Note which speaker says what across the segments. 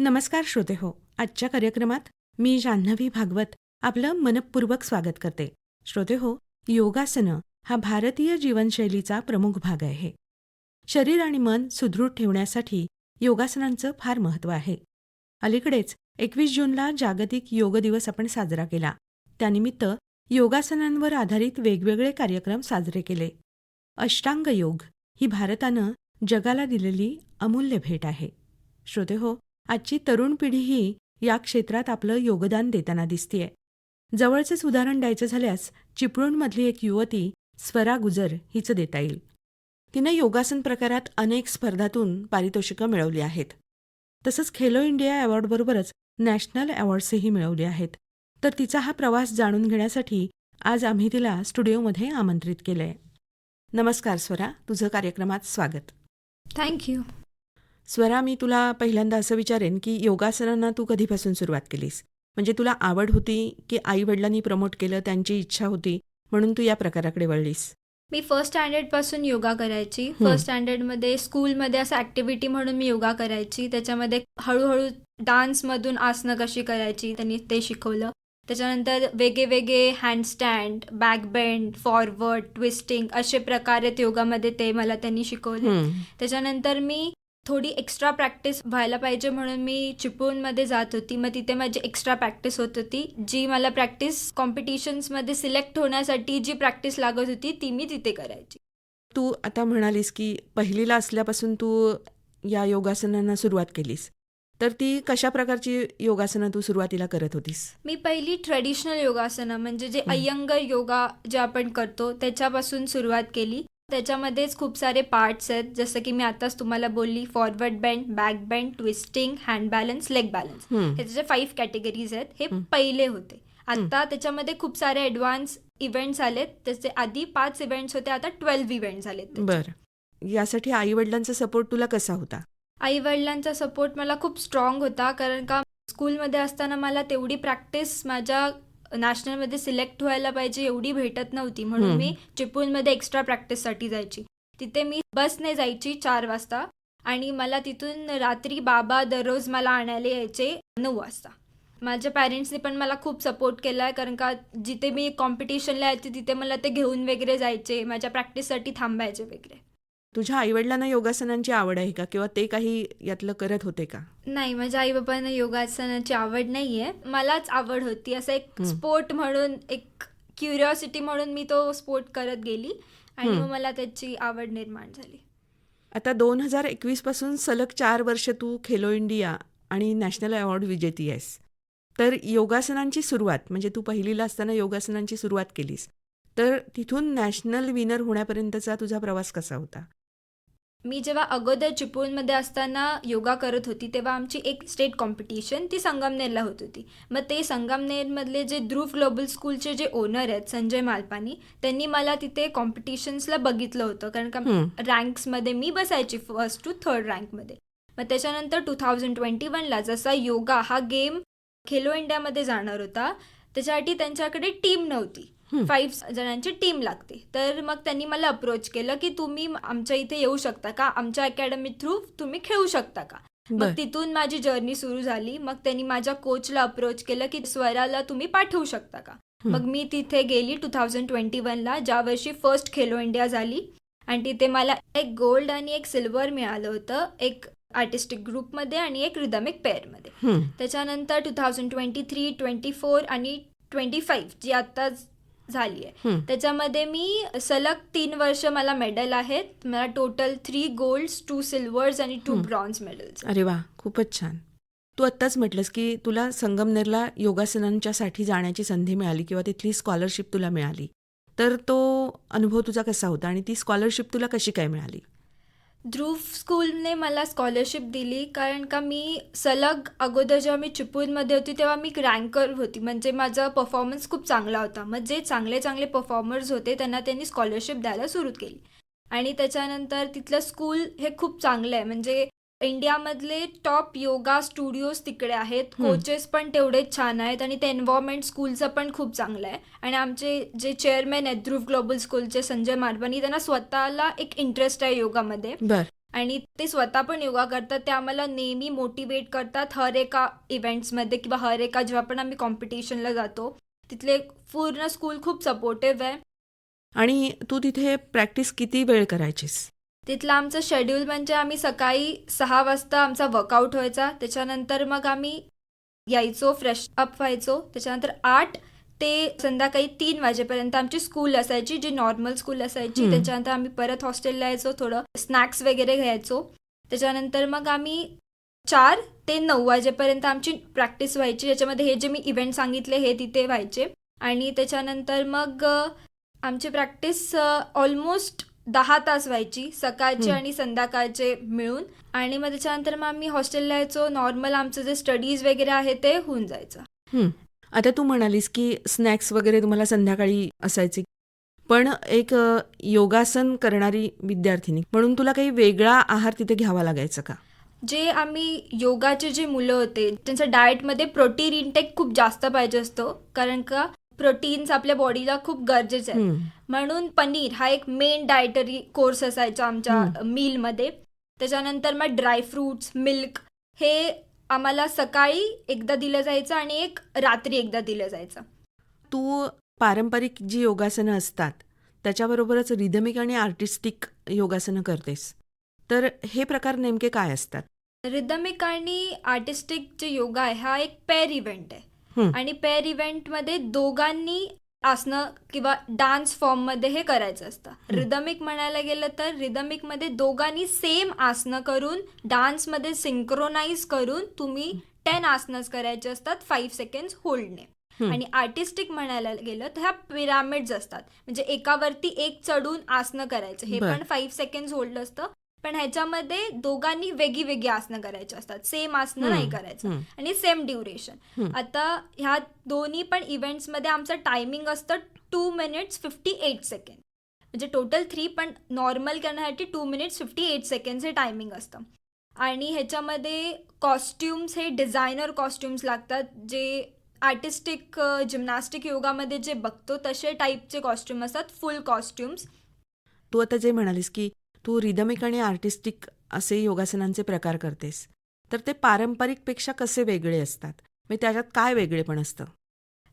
Speaker 1: नमस्कार श्रोते हो. आजच्या कार्यक्रमात मी जान्हवी भागवत आपलं मनपूर्वक स्वागत करते. श्रोते हो योगासनं हा भारतीय जीवनशैलीचा प्रमुख भाग आहे. शरीर आणि मन सुदृढ ठेवण्यासाठी योगासनांचं फार महत्त्व आहे. अलीकडेच एकवीस जूनला जागतिक योग दिवस आपण साजरा केला. त्यानिमित्त योगासनांवर आधारित वेगवेगळे कार्यक्रम साजरे केले. अष्टांग योग ही भारतानं जगाला दिलेली अमूल्य भेट आहे. श्रोते हो आजची तरुण पिढीही या क्षेत्रात आपलं योगदान देताना दिसतीये. जवळचेच उदाहरण द्यायचं झाल्यास चिपळूणमधली एक युवती स्वरा गुजर हिचं देता येईल. तिनं योगासन प्रकारात अनेक स्पर्धातून पारितोषिकं मिळवली आहेत. तसंच खेलो इंडिया अवॉर्डबरोबरच नॅशनल अवॉर्ड्सही मिळवले आहेत. तर तिचा हा प्रवास जाणून घेण्यासाठी आज आम्ही तिला स्टुडिओमध्ये आमंत्रित केलंय. नमस्कार स्वरा तुझं कार्यक्रमात स्वागत.
Speaker 2: थँक्यू
Speaker 1: स्वरा मी तुला पहिल्यांदा असं विचारेन की योगासनांना तू कधीपासून सुरुवात केलीस? म्हणजे तुला आवड होती की आई वडिलांनी प्रमोट केलं त्यांची इच्छा होती म्हणून तू या प्रकाराकडे वळलीस?
Speaker 2: मी फर्स्ट स्टँडर्डपासून योगा करायची. फर्स्ट स्टँडर्डमध्ये स्कूलमध्ये असं ॲक्टिव्हिटी म्हणून मी योगा करायची. त्याच्यामध्ये हळूहळू डान्समधून आसनं कशी करायची त्यांनी ते शिकवलं. त्याच्यानंतर वेगळे वेगळे handstand back bend forward twisting असे प्रकार आहेत योगामध्ये ते मला त्यांनी शिकवले. त्याच्यानंतर मी थोडी एक्स्ट्रा प्रॅक्टिस व्हायला पाहिजे म्हणून मी चिपळूणमध्ये जात होती. मग तिथे माझी एक्स्ट्रा प्रॅक्टिस होत होती. जी मला प्रॅक्टिस कॉम्पिटिशन्समध्ये सिलेक्ट होण्यासाठी जी प्रॅक्टिस लागत होती ती मी तिथे करायची.
Speaker 1: तू आता म्हणालीस की पहिलीला असल्यापासून तू या योगासनांना सुरुवात केलीस. तर ती कशा प्रकारची योगासनं तू सुरुवातीला करत होतीस?
Speaker 2: मी पहिली ट्रेडिशनल योगासनं म्हणजे जे. अय्यंगर योगा जे आपण करतो त्याच्यापासून सुरुवात केली. त्याच्यामध्येच खूप सारे पार्ट्स आहेत. जसं की मी आताच तुम्हाला बोलली forward bend back bend twisting hand balance leg balance
Speaker 1: hmm.
Speaker 2: त्याचे फाईव्ह कॅटेगरीज आहेत. हे. पहिले होते. आता त्याच्यामध्ये खूप सारे ॲडव्हान्स इव्हेंट्स आलेत. त्याचे आधी पाच इव्हेंट्स होते आता ट्वेल्व इव्हेंट्स आलेत.
Speaker 1: बरं. यासाठी आई वडिलांचा सपोर्ट तुला कसा होता?
Speaker 2: आई वडिलांचा सपोर्ट मला खूप स्ट्रॉंग होता. कारण का स्कूलमध्ये असताना मला तेवढी प्रॅक्टिस माझ्या नॅशनलमध्ये सिलेक्ट व्हायला पाहिजे एवढी भेटत नव्हती. म्हणून. मी चिपळूणमध्ये एक्स्ट्रा प्रॅक्टिससाठी जायची. तिथे मी बसने जायची चार वाजता आणि मला तिथून रात्री बाबा दररोज मला आणायला यायचे नऊ वाजता. माझ्या पॅरेंट्सनी पण मला खूप सपोर्ट केला आहे कारण का जिथे मी कॉम्पिटिशनला यायचे तिथे मला ते घेऊन वगैरे जायचे माझ्या प्रॅक्टिससाठी थांबायचे वगैरे.
Speaker 1: तुझ्या आई वडिलांना योगासनांची आवड आहे का? किंवा ते काही यातलं करत होते का?
Speaker 2: नाही माझ्या आई बाबांना योगासनाची आवड नाही आहे मलाच आवड होती. असं एक. स्पोर्ट म्हणून एक क्युरिओसिटी म्हणून मी तो स्पोर्ट करत गेली. आणि. मग मला त्याची आवड निर्माण झाली.
Speaker 1: आता दोन हजार एकवीसपासून सलग चार वर्ष तू खेलो इंडिया आणि नॅशनल अवॉर्ड विजेती आहेस. तर योगासनांची सुरुवात म्हणजे तू पहिलीला असताना योगासनांची सुरुवात केलीस. तर तिथून नॅशनल विनर होण्यापर्यंतचा तुझा प्रवास कसा होता?
Speaker 2: मी जेव्हा अगोदर चिपळूणमध्ये असताना योगा करत होती तेव्हा आमची एक स्टेट कॉम्पिटिशन ती संगमनेरला होत होती मग ते संगमनेरमधले जे ध्रुव ग्लोबल स्कूलचे जे ओनर आहेत संजय मालपानी त्यांनी मला तिथे कॉम्पिटिशन्सला बघितलं होतं कारण का. रँक्समध्ये मी बसायची फर्स्ट टू थर्ड रँकमध्ये मग त्याच्यानंतर टू थाउजंड ट्वेंटी वनला जसा योगा हा गेम खेलो इंडियामध्ये जाणार होता त्याच्यासाठी त्यांच्याकडे टीम नव्हती. फाईव्ह जणांची टीम लागते. तर मग त्यांनी मला अप्रोच केलं की तुम्ही आमच्या इथे येऊ शकता का? आमच्या अकॅडमी थ्रू तुम्ही खेळू शकता का? मग तिथून माझी जर्नी सुरू झाली. मग त्यांनी माझ्या कोचला अप्रोच केलं की स्वराला तुम्ही पाठवू शकता का. मग मी तिथे गेली टू थाउजंड ट्वेंटी वनला ज्या वर्षी फर्स्ट खेलो इंडिया झाली. आणि तिथे मला एक गोल्ड आणि एक सिल्वर मिळालं होतं. एक आर्टिस्टिक ग्रुपमध्ये आणि एक रिदमिक पेअरमध्ये. त्याच्यानंतर two thousand twenty three twenty four आणि ट्वेंटी फाईव्ह जी आत्ता झाली आहे. त्याच्यामध्ये मी सलग तीन वर्ष मला मेडल आहेत. मला total three golds two silvers आणि टू. ब्रॉन्झ मेडल्स
Speaker 1: अरे वा खूपच छान. तू आत्ताच म्हटलंस की तुला संगमनेरला योगासनांच्यासाठी जाण्याची संधी मिळाली किंवा तिथली स्कॉलरशिप तुला मिळाली. तर तो अनुभव तुझा कसा होता आणि ती स्कॉलरशिप तुला कशी काय मिळाली?
Speaker 2: ध्रुव स्कूलने मला स्कॉलरशिप दिली कारण का मी सलग अगोदर जेव्हा मी चिपळूणमध्ये होती तेव्हा मी रँकर होती. म्हणजे माझा परफॉर्मन्स खूप चांगला होता. मग जे चांगले चांगले परफॉर्मर्स होते त्यांना त्यांनी स्कॉलरशिप द्यायला सुरू केली. आणि त्याच्यानंतर तिथलं स्कूल हे खूप चांगलं आहे. म्हणजे इंडियामधले टॉप योगा स्टुडिओज तिकडे आहेत. कोचेस पण तेवढेच छान आहेत आणि ते एन्व्हायरमेंट स्कूलचं पण खूप चांगलं आहे. आणि आमचे जे चेअरमॅन आहेत ध्रुव ग्लोबल स्कूलचे संजय मारवानी त्यांना स्वतःला एक इंटरेस्ट आहे योगामध्ये.
Speaker 1: बर.
Speaker 2: आणि ते स्वतः पण योगा करतात. ते आम्हाला नेहमी मोटिवेट करतात हर एका इव्हेंट्समध्ये किंवा हर एका जेव्हा पण आम्ही कॉम्पिटिशनला जातो तिथले पूर्ण स्कूल खूप सपोर्टिव्ह आहे.
Speaker 1: आणि तू तिथे प्रॅक्टिस किती वेळ करायचीस?
Speaker 2: तिथलं आमचं शेड्यूल म्हणजे आम्ही सकाळी सहा वाजता आमचा वर्कआउट व्हायचा. त्याच्यानंतर मग आम्ही यायचो फ्रेश अप व्हायचो. त्याच्यानंतर आठ ते संध्याकाळी तीन वाजेपर्यंत आमची स्कूल असायची जी नॉर्मल स्कूल असायची. त्याच्यानंतर आम्ही परत हॉस्टेलला यायचो थोडं स्नॅक्स वगैरे घ्यायचो. त्याच्यानंतर मग आम्ही चार ते नऊ वाजेपर्यंत आमची प्रॅक्टिस व्हायची. ज्याच्यामध्ये हे जे मी इव्हेंट सांगितले हे तिथे व्हायचे. आणि त्याच्यानंतर मग आमची प्रॅक्टिस ऑलमोस्ट दहा तास व्हायची सकाळचे. आणि संध्याकाळचे मिळून. आणि मग त्याच्यानंतर मग आम्ही हॉस्टेलला यायचो. नॉर्मल आमचं जे स्टडीज वगैरे आहे ते होऊन जायचं.
Speaker 1: आता तू म्हणालीस की स्नॅक्स वगैरे तुम्हाला संध्याकाळी असायचे. पण एक योगासन करणारी विद्यार्थिनी म्हणून तुला काही वेगळा आहार तिथे घ्यावा लागायचा का?
Speaker 2: जे आम्ही योगाचे जे मुलं होते त्यांच्या डाएटमध्ये प्रोटीन इंटेक खूप जास्त पाहिजे असतो. कारण का? प्रोटीन्स आपल्या बॉडीला खूप गरजेचे आहेत. म्हणून पनीर हा एक मेन डायटरी कोर्स असायचा आमच्या मीलमध्ये. त्याच्यानंतर मग ड्रायफ्रूट्स मिल्क हे आम्हाला सकाळी एकदा दिलं जायचं आणि एक रात्री एकदा दिलं जायचं.
Speaker 1: तू पारंपरिक जी योगासनं असतात त्याच्याबरोबरच रिदमिक आणि आर्टिस्टिक योगासनं करतेस. तर हे प्रकार नेमके काय असतात?
Speaker 2: रिदमिक आणि आर्टिस्टिक जे योगा आहे हा एक पेअर इव्हेंट आहे. आणि पेअर इव्हेंटमध्ये दोघांनी आसनं किंवा डान्स फॉर्ममध्ये हे करायचं असतं. रिदमिक म्हणायला गेलं तर रिदमिकमध्ये दोघांनी सेम आसनं करून डान्समध्ये सिंक्रोनाइज करून तुम्ही टेन आसनच करायचे असतात फाईव्ह सेकंड्स होल्डने. आणि आर्टिस्टिक म्हणायला गेलं तर ह्या पिरामिड्स असतात. म्हणजे एकावरती एक चढून आसनं करायचं. हे. पण फाईव्ह सेकंड्स होल्ड असतं. पण ह्याच्यामध्ये दोघांनी वेगळी वेगळी आसनं करायची असतात. सेम आसनं. नाही करायचं. आणि सेम ड्युरेशन. आता ह्या दोन्ही पण इव्हेंट्समध्ये आमचं टायमिंग असतं two minutes fifty eight second म्हणजे टोटल थ्री पण नॉर्मल करण्यासाठी two minutes fifty eight seconds हे टायमिंग असतं. आणि ह्याच्यामध्ये कॉस्ट्युम्स हे डिझायनर कॉस्ट्युम्स लागतात. जे आर्टिस्टिक जिम्नॅस्टिक योगामध्ये जे बघतो तसे टाईपचे कॉस्ट्युम असतात. फुल कॉस्ट्युम्स
Speaker 1: तू आता जे म्हणालीस की तू रिदमिक आणि आर्टिस्टिक असे योगासनांचे प्रकार करतेस. तर ते पारंपरिकपेक्षा कसे वेगळे असतात? म्हणजे त्याच्यात काय वेगळेपण असतं?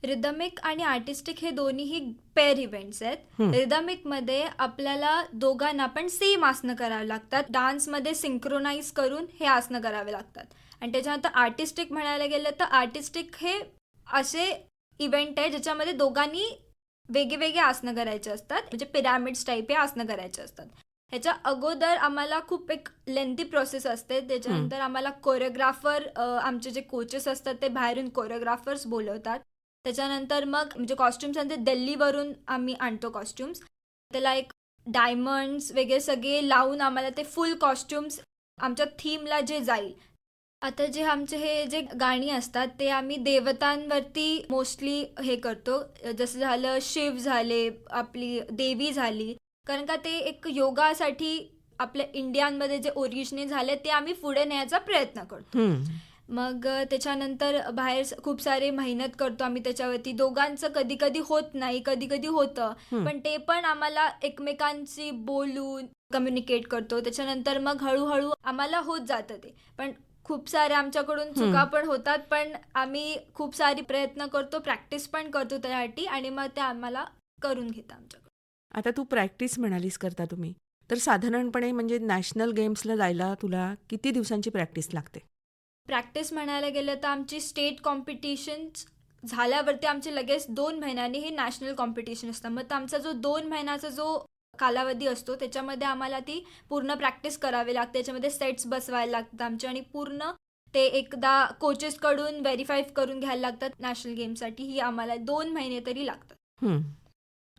Speaker 2: रिदमिक आणि आर्टिस्टिक हे दोन्हीही पेअर इव्हेंट्स आहेत.
Speaker 1: हं.
Speaker 2: रिदमिकमध्ये आपल्याला दोघांना पण सेम आसनं करावे लागतात. डान्समध्ये सिंक्रोनाइज करून हे आसनं करावे लागतात. आणि त्याच्यानंतर आर्टिस्टिक म्हणायला गेलं तर आर्टिस्टिक हे असे इव्हेंट आहे ज्याच्यामध्ये दोघांनी वेगवेगळे आसनं करायचे असतात. म्हणजे पिरॅमिड्स टाईप हे आसनं करायचे असतात. ह्याच्या अगोदर आम्हाला खूप एक लेंथी प्रोसेस असते. त्याच्यानंतर आम्हाला कोरिओग्राफर आमचे जे कोचेस असतात ते बाहेरून कोरिओग्राफर्स बोलवतात. त्याच्यानंतर मग म्हणजे कॉस्ट्युम्स आणि ते दिल्लीवरून आम्ही आणतो कॉस्ट्युम्स त्याला एक डायमंड्स वगैरे सगळे लावून आम्हाला ते फुल कॉस्ट्युम्स आमच्या थीमला जे जाईल. आता जे आमचे हे जे गाणी असतात ते आम्ही देवतांवरती मोस्टली हे करतो. जसं झालं शिव झाले आपली देवी झाली. कारण का ते एक योगासाठी आपल्या इंडियामध्ये जे ओरिजिनेट झाले ते आम्ही पुढे नेण्याचा प्रयत्न करतो. मग त्याच्यानंतर बाहेर खूप सारे मेहनत करतो आम्ही त्याच्यावरती. दोघांचं कधी कधी होत नाही कधी कधी होतं. पण ते पण आम्हाला एकमेकांशी बोलून कम्युनिकेट करतो. त्याच्यानंतर मग हळूहळू आम्हाला होत जातं ते. पण खूप सारे आमच्याकडून चुका पण होतात पण आम्ही खूप सारी प्रयत्न करतो प्रॅक्टिस पण करतो त्यासाठी आणि मग ते आम्हाला करून घेतं आमच्याकडून.
Speaker 1: आता तू प्रॅक्टिस म्हणालीस करता तुम्ही. तर साधारणपणे म्हणजे नॅशनल गेम्सला जायला तुला किती दिवसांची प्रॅक्टिस लागते?
Speaker 2: प्रॅक्टिस म्हणायला गेलं तर आमची स्टेट कॉम्पिटिशन्स झाल्यावरती आमचे लगेच दोन महिन्यांनी हे नॅशनल कॉम्पिटिशन असतं. मग तर आमचा जो दोन महिन्याचा जो कालावधी असतो त्याच्यामध्ये आम्हाला ती पूर्ण प्रॅक्टिस करावी लागते. त्याच्यामध्ये सेट्स बसवायला लागतात आमचे आणि पूर्ण ते एकदा कोचेसकडून व्हेरीफाय करून घ्यायला लागतात नॅशनल गेमसाठी ही आम्हाला दोन महिने तरी लागतात.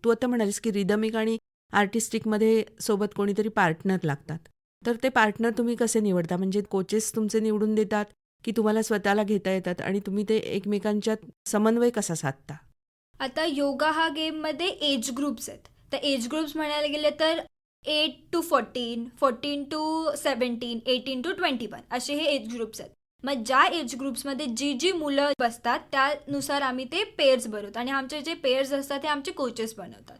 Speaker 1: तू आता म्हणालीस की रिदमिक आणि आर्टिस्टिकमध्ये सोबत कोणीतरी पार्टनर लागतात. तर ते पार्टनर तुम्ही कसे निवडता? म्हणजे कोचेस तुमचे निवडून देतात की तुम्हाला स्वतःला घेता येतात आणि तुम्ही ते एकमेकांच्यात समन्वय कसा साधता?
Speaker 2: आता योगा हा गेममध्ये एज ग्रुप्स आहेत. तर एज ग्रुप्स म्हणायला गेले तर eight to fourteen fourteen to seventeen eighteen to twenty one असे हे एज ग्रुप्स आहेत. मग ज्या एज ग्रुप्समध्ये जी जी मुलं बसतात त्यानुसार आम्ही ते पेअर्स बनवतो. आणि आमचे जे पेअर्स असतात ते आमचे कोचेस बनवतात.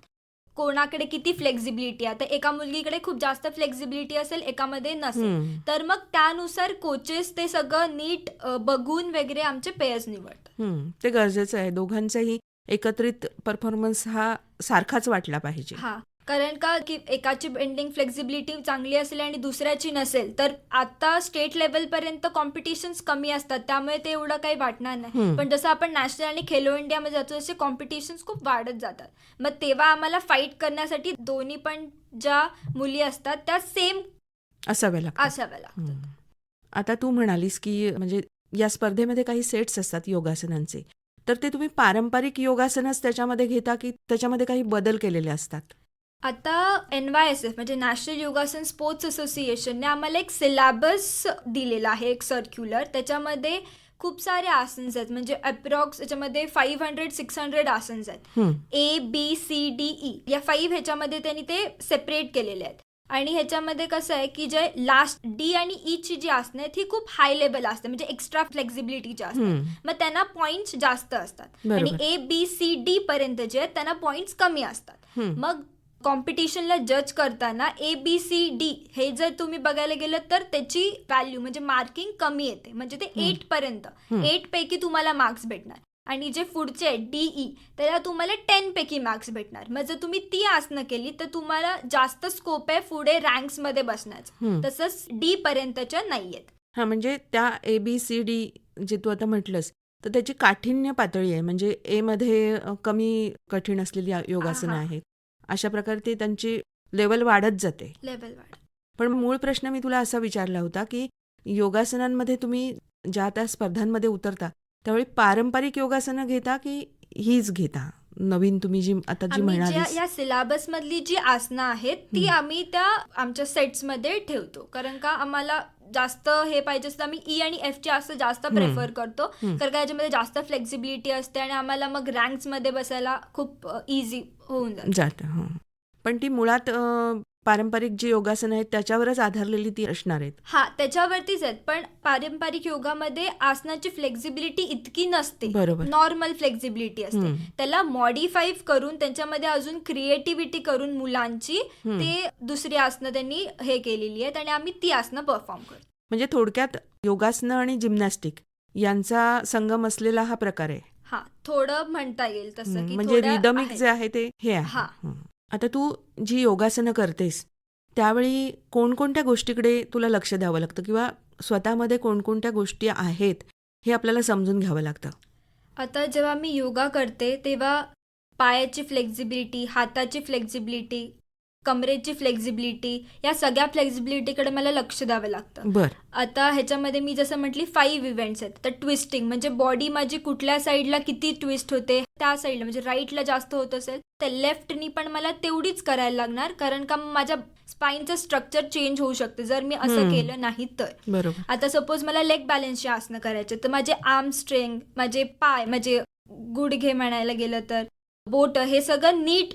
Speaker 2: कोणाकडे किती फ्लेक्झिबिलिटी आहे? तर एका मुलगीकडे खूप जास्त फ्लेक्झिबिलिटी असेल एकामध्ये नसेल. तर मग त्यानुसार कोचेस ते सगळं नीट बघून वगैरे आमचे पेयर्स निवडतात.
Speaker 1: ते गरजेचं आहे. दोघांचाही एकत्रित परफॉर्मन्स हा सारखाच वाटला पाहिजे.
Speaker 2: हा. कारण का? की एकाची बेंडिंग फ्लेक्झिबिलिटी चांगली असेल आणि दुसऱ्याची नसेल तर आता स्टेट लेवलपर्यंत कॉम्पिटिशन्स कमी असतात. त्यामुळे ते एवढं काही वाटणार नाही. पण जसं आपण नॅशनल आणि खेलो इंडियामध्ये जातो तसे कॉम्पिटिशन्स खूप वाढत जातात. मग तेव्हा आम्हाला फाईट करण्यासाठी दोन्ही पण ज्या मुली असतात त्या सेम
Speaker 1: असाव्या
Speaker 2: असाव्या लागतात.
Speaker 1: आता तू म्हणालीस की म्हणजे या स्पर्धेमध्ये काही सेट्स असतात योगासनांचे. तर ते तुम्ही पारंपरिक योगासनच त्याच्यामध्ये घेता की त्याच्यामध्ये काही बदल केलेले असतात?
Speaker 2: आता एन वाय एस एफ म्हणजे नॅशनल योगासन स्पोर्ट्स असोसिएशनने आम्हाला एक सिलॅबस दिलेला आहे एक सर्क्युलर त्याच्यामध्ये खूप सारे आसन्स आहेत म्हणजे अप्रॉक्स याच्यामध्ये फाईव्ह हंड्रेड सिक्स हंड्रेड आसन्स आहेत. A B C D E या फाईव्ह ह्याच्यामध्ये त्यांनी ते सेपरेट केलेले आहेत आणि ह्याच्यामध्ये कसं आहे की जे लास्ट डी आणि ई ची जी आसनं आहेत ही खूप हाय लेवल असते म्हणजे एक्स्ट्रा फ्लेक्झिबिलिटीची असतात. मग त्यांना पॉईंट्स जास्त असतात. आणि ए बी सी डी पर्यंत जे आहेत त्यांना पॉईंट्स कमी असतात. मग कॉम्पिटिशनला जज करताना ए बी सी डी हे जर तुम्ही बघायला गेलं तर त्याची व्हॅल्यू म्हणजे मार्किंग कमी येते म्हणजे ते. एट पर्यंत. एट पैकी तुम्हाला मार्क्स भेटणार आणि जे पुढचे आहेत डीई त्याला तुम्हाला टेन पैकी मार्क्स भेटणार मग जर तुम्ही ती आसनं केली तर तुम्हाला जास्त स्कोप आहे पुढे रँक्समध्ये बसण्याचं. तसंच डी पर्यंतच्या नाही आहेत
Speaker 1: हा म्हणजे त्या ए बी सी डी जे तू आता म्हटलंस तर त्याची काठिण्य पातळी आहे म्हणजे ए मध्ये कमी कठीण असलेली योगासनं. आहेत अशा प्रकारे ते त्यांची लेवल वाढत जाते.
Speaker 2: लेवल वाढ
Speaker 1: पण मूळ प्रश्न मी तुला असा विचारला होता की योगासनांमध्ये तुम्ही ज्या त्या स्पर्धांमध्ये उतरता त्यावेळी पारंपरिक योगासनं घेता की हीच घेता? नवीन तुम्ही जी आता जी
Speaker 2: आम्ही ज्या या सिलेबस मधली जी आसनं आहेत ती. आम्ही त्या आमच्या सेट्समध्ये ठेवतो कारण का आम्हाला जास्त हे पाहिजे असतं आम्ही ई आणि एफ ची आसनं जास्त. प्रेफर करतो. कारण का याच्यामध्ये जास्त फ्लेक्झिबिलिटी असते आणि आम्हाला मग रँक्समध्ये बसायला खूप इझी होऊन जातं
Speaker 1: जातं. पण ती मुळात अ, पारंपरिक जी योगासनं आहेत त्याच्यावरच आधारलेली ती असणार आहेत
Speaker 2: हा त्याच्यावरतीच आहेत पण पारंपरिक योगामध्ये आसनाची फ्लेक्झिबिलिटी इतकी नसते
Speaker 1: बरोबर.
Speaker 2: नॉर्मल फ्लेक्झिबिलिटी असते
Speaker 1: हम्म.
Speaker 2: त्याला मॉडिफाईव्ह करून त्यांच्यामध्ये अजून क्रिएटिव्हिटी करून मुलांची
Speaker 1: हम्म.
Speaker 2: ते दुसरी आसनं त्यांनी हे केलेली आहेत आणि आम्ही ती आसनं परफॉर्म करतो
Speaker 1: म्हणजे थोडक्यात योगासनं आणि जिम्नॅस्टिक यांचा संगम असलेला हा प्रकार आहे
Speaker 2: हा थोडं म्हणता येईल तसं की
Speaker 1: म्हणजे
Speaker 2: थोडं
Speaker 1: रिदमिक
Speaker 2: आहे.
Speaker 1: जे आहे ते हे आहे
Speaker 2: हा.
Speaker 1: हं. आता तू जी योगासनं करतेस त्यावेळी कोणकोणत्या गोष्टीकडे तुला लक्ष द्यावं लागतं? किंवा स्वतःमध्ये कोणकोणत्या गोष्टी आहेत हे आपल्याला समजून घ्यावं लागतं?
Speaker 2: आता जेव्हा मी योगा करते तेव्हा पायाची फ्लेक्झिबिलिटी हाताची फ्लेक्झिबिलिटी कमरेची फ्लेक्झिबिलिटी या सगळ्या फ्लेक्झिबिलिटीकडे मला लक्ष द्यावं लागतं.
Speaker 1: बर.
Speaker 2: आता ह्याच्यामध्ये मी जसं म्हटली फाईव्ह इव्हेंट्स आहेत. तर ट्विस्टिंग म्हणजे बॉडी माझी कुठल्या साईडला किती ट्विस्ट होते त्या साईडला म्हणजे राईटला जास्त होत असेल तर लेफ्टनी पण मला तेवढीच करायला लागणार कारण का माझ्या स्पाईनचं स्ट्रक्चर चेंज होऊ शकते जर मी असं. केलं नाही तर.
Speaker 1: बरोबर.
Speaker 2: आता सपोज मला लेग बॅलन्सचे आसनं करायचे तर माझे आर्म स्ट्रेंग माझे पाय माझे गुडघे म्हणायला गेलं तर बोट हे सगळं नीट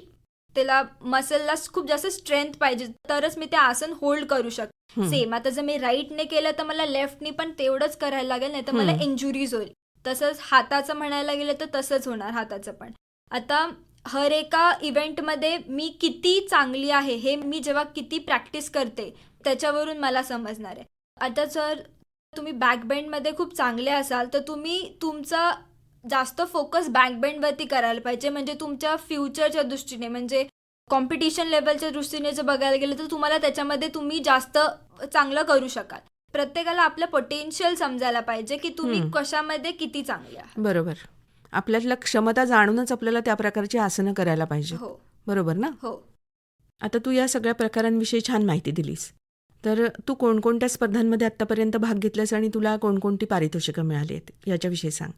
Speaker 2: त्याला मसलला खूप जास्त स्ट्रेंथ पाहिजे. तरच मी ते आसन होल्ड करू शकते. सेम आता जर मी राईटने केलं तर मला लेफ्टनी पण तेवढंच करायला लागेल नाही तर मला. इंजुरीज होईल. तसंच हाताचं म्हणायला गेलं तर तसंच होणार हाताचं पण. आता हर एका इव्हेंटमध्ये मी किती चांगली आहे हे मी जेव्हा किती प्रॅक्टिस करते त्याच्यावरून मला समजणार आहे. आता जर तुम्ही बॅकबेंडमध्ये खूप चांगले असाल तर तुम्ही तुमचा जास्त फोकस बॅकबेंडवरती करायला पाहिजे. म्हणजे तुमच्या फ्युचरच्या दृष्टीने म्हणजे कॉम्पिटिशन लेवलच्या दृष्टीने जर बघायला गेलं तर तुम्हाला त्याच्यामध्ये तुम्ही जास्त चांगलं करू शकाल. प्रत्येकाला आपलं पोटेन्शियल समजायला पाहिजे की तुम्ही. कशामध्ये किती चांगले आहात.
Speaker 1: बरोबर. आपल्यातल्या क्षमता जाणूनच आपल्याला त्या प्रकारची आसनं करायला पाहिजे.
Speaker 2: हो.
Speaker 1: बरोबर ना?
Speaker 2: हो.
Speaker 1: आता तू या सगळ्या प्रकारांविषयी छान माहिती दिलीस. तर तू कोणकोणत्या स्पर्धांमध्ये आत्तापर्यंत भाग घेतलास आणि तुला कोणकोणती पारितोषिकं मिळाली आहेत? याच्याविषयी सांग.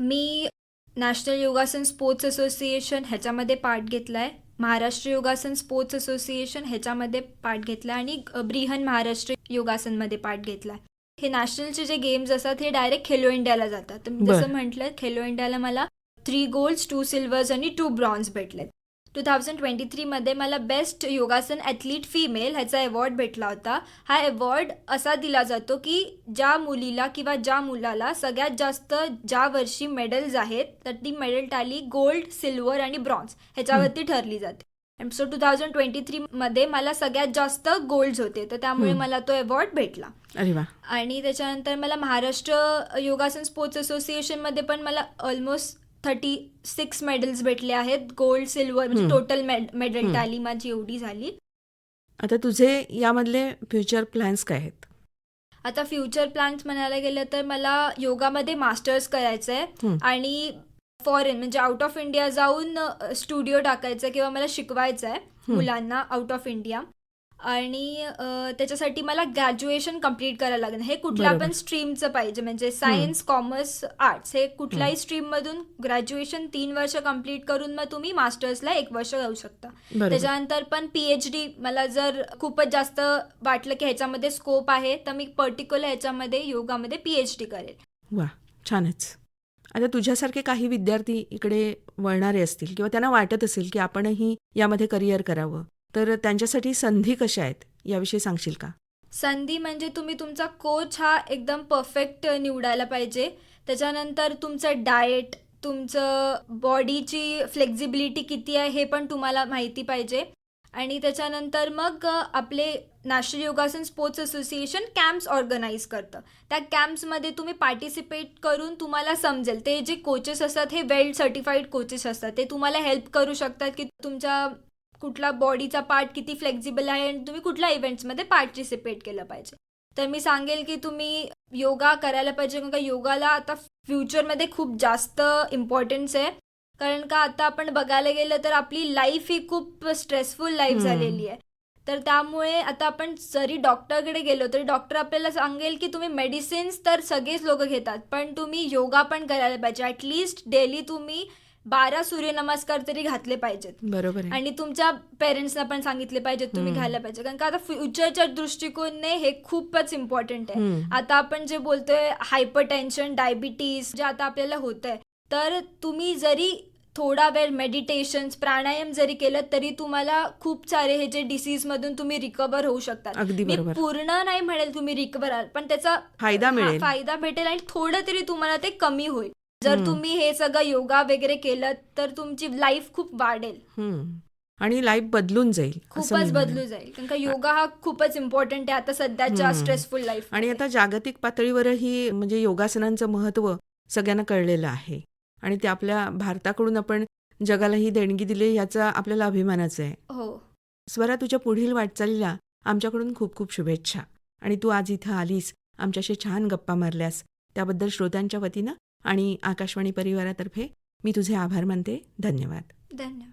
Speaker 2: मी नॅशनल योगासन स्पोर्ट्स असोसिएशन ह्याच्यामध्ये पार्ट घेतला आहे महाराष्ट्र योगासन स्पोर्ट्स असोसिएशन ह्याच्यामध्ये पार्ट घेतला आणि ब्रिहन महाराष्ट्र योगासनमध्ये पार्ट घेतला हे नॅशनलचे जे गेम्स असतात हे डायरेक्ट खेलो इंडियाला जातात. जसं म्हटलं खेलो इंडियाला मला थ्री गोल्ड्स टू सिल्वर्स आणि टू ब्रॉन्झ भेटलेत. टू थाउजंड ट्वेंटी थ्रीमध्ये मला बेस्ट योगासन ॲथलीट फिमेल ह्याचा अवॉर्ड भेटला होता. हा अवॉर्ड असा दिला जातो की ज्या मुलीला किंवा ज्या मुलाला सगळ्यात जास्त ज्या वर्षी मेडल्स आहेत तर ती मेडल टॅली गोल्ड सिल्वर आणि ब्रॉन्झ ह्याच्यावरती ठरली जाते. And so two thousand twenty थ्रीमध्ये मला सगळ्यात जास्त गोल्ड्स होते तर त्यामुळे. मला तो अवॉर्ड भेटला.
Speaker 1: अरे वा.
Speaker 2: आणि त्याच्यानंतर मला महाराष्ट्र योगासन स्पोर्ट्स असोसिएशनमध्ये पण मला ऑलमोस्ट थर्टी सिक्स मेडल्स भेटले आहेत गोल्ड सिल्वर म्हणजे. Total medal. टॅली माझी एवढी झाली
Speaker 1: आता तुझे यामधले फ्युचर प्लॅन्स काय आहेत
Speaker 2: आता फ्युचर प्लॅन्स म्हणायला गेलं तर मला योगामध्ये मास्टर्स करायचं आहे. आणि फॉरेन म्हणजे आउट ऑफ इंडिया जाऊन स्टुडिओ टाकायचं किंवा मला शिकवायचं आहे मुलांना आउट ऑफ इंडिया आणि अ, त्याच्यासाठी मला ग्रॅज्युएशन कंप्लीट करायला लागेल. हे कुठल्या
Speaker 1: बरोबर.
Speaker 2: पण स्ट्रीमचं पाहिजे. म्हणजे सायन्स कॉमर्स आर्ट्स हे कुठल्याही स्ट्रीममधून ग्रॅज्युएशन तीन वर्ष कंप्लीट करून मग तुम्ही मास्टर्सला एक वर्ष जाऊ शकता.
Speaker 1: बरोबर.
Speaker 2: त्याच्यानंतर पण पीएच डी मला जर खूपच जास्त वाटलं की ह्याच्यामध्ये स्कोप आहे तर मी पर्टिक्युलर ह्याच्यामध्ये योगामध्ये पीएच डी करेल.
Speaker 1: वा छानच. आता तुझ्यासारखे काही विद्यार्थी इकडे वळणारे असतील किंवा त्यांना वाटत असेल की आपणही यामध्ये करिअर करावं. तर त्यांच्यासाठी संधी कशा आहेत? याविषयी सांगशील का?
Speaker 2: संधी म्हणजे तुम्ही तुमचा कोच हा एकदम परफेक्ट निवडायला पाहिजे. त्याच्यानंतर तुमचं डाएट तुमचं बॉडीची फ्लेक्झिबिलिटी किती आहे हे पण तुम्हाला माहिती पाहिजे. आणि त्याच्यानंतर मग आपले नॅशनल योगासन स्पोर्ट्स असोसिएशन कॅम्प्स ऑर्गनाईज करतं. त्या कॅम्प्समध्ये तुम्ही पार्टिसिपेट करून तुम्हाला समजेल. ते जे कोचेस असतात हे वेल सर्टिफाईड कोचेस असतात. ते तुम्हाला हेल्प करू शकतात की तुमच्या कुठला बॉडीचा पार्ट किती फ्लेक्झिबल आहे आणि तुम्ही कुठल्या इव्हेंट्समध्ये पार्टिसिपेट केलं पाहिजे. तर मी सांगेल की तुम्ही योगा करायला पाहिजे कारण का योगाला आता फ्युचरमध्ये खूप जास्त इम्पॉर्टन्स आहे. कारण का आता आपण बघायला गेलं तर आपली लाईफ ही खूप स्ट्रेसफुल लाईफ. झालेली आहे. तर त्यामुळे आता आपण जरी डॉक्टरकडे गेलो तरी डॉक्टर आपल्याला सांगेल की तुम्ही मेडिसिन्स तर सगळेच लोक घेतात पण तुम्ही योगा पण करायला पाहिजे. ॲटलिस्ट डेली तुम्ही बारा सूर्यनमस्कार तरी घातले पाहिजेत.
Speaker 1: बरोबर आहे.
Speaker 2: आणि तुमच्या पेरेंट्सना पण सांगितले पाहिजे तुम्ही. घ्यायला पाहिजे. कारण का आता फ्युचरच्या दृष्टिकोनने हे खूपच इम्पॉर्टंट आहे.
Speaker 1: हम्म.
Speaker 2: आता आपण जे बोलतोय हायपर टेन्शन डायबिटीज जे आता आपल्याला होत आहे तर तुम्ही जरी थोडा वेळ मेडिटेशन प्राणायाम जरी केलं तरी तुम्हाला खूप सारे हे जे डिसीज मधून तुम्ही रिकवर होऊ शकतात.
Speaker 1: अगदी
Speaker 2: मी
Speaker 1: बरोबर.
Speaker 2: पूर्ण नाही म्हणेल तुम्ही रिकवर पण त्याचा
Speaker 1: फायदा
Speaker 2: हा,
Speaker 1: मिळेल.
Speaker 2: फायदा भेटेल आणि थोडं तरी तुम्हाला ते कमी होईल. जर. तुम्ही हे सगळं योगा वगैरे केलं तर तुमची लाईफ खूप वाढेल.
Speaker 1: हम्म. आणि लाईफ बदलून जाईल असं मी
Speaker 2: खूपच
Speaker 1: म्हणेन.
Speaker 2: बदलू जाईल. कारण का योगा हा खूपच इम्पॉर्टंट आहे. आता सध्याच्या
Speaker 1: हम्म.
Speaker 2: स्ट्रेसफुल लाईफ
Speaker 1: आणि आता जागतिक पातळीवरही म्हणजे योगासनांचं महत्त्व सगळ्यांना कळलेलं आहे. आणि ते आपल्या भारताकडून आपण जगाला ही देणगी दिली याचा आपल्याला अभिमानच आहे.
Speaker 2: हो.
Speaker 1: स्वरा तुझ्या पुढील वाटचालीला आमच्याकडून खूप खूप शुभेच्छा. आणि तू आज इथं आलीस आमच्याशी छान गप्पा मारल्यास. त्याबद्दल श्रोत्यांच्या वतीनं आणि आकाशवाणी परिवारातर्फे मी तुझे आभार मानते. धन्यवाद.
Speaker 2: धन्यवाद.